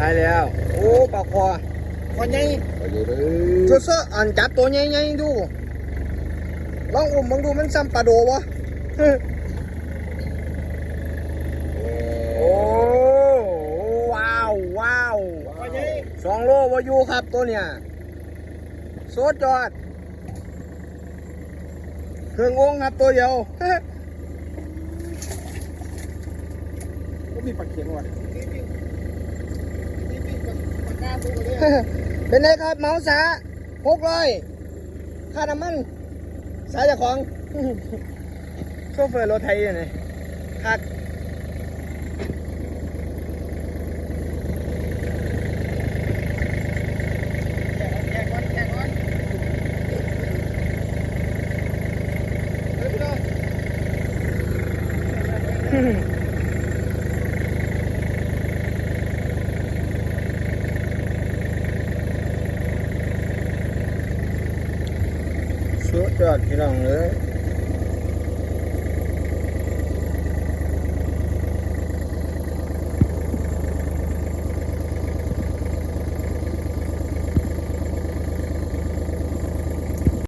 ตายแล้ว โอ้ปลาคอคอใหญ่ไปอยู่เด้เสื้ออเสื้ออันจับตัวใหญ่ๆดู ลองอุ้มมึงดูมันซ้ำปลาโดวะโอ้ว้าวว้าวสองโลวาอยูครับตัวเนี่ยโซดจอด เครื่ององค์ครับตัวเดียว ก็มีปลาเข็งว่ะเป็นไงครับ เมาสาหกร้อยค่าน้ำมัน สายเจากของโชเฟอร์รถไทยเนี่ยคักแข่งวันแข่งวันเฮ้ยพี่น้อง สุด ยอดพี่น้องเลย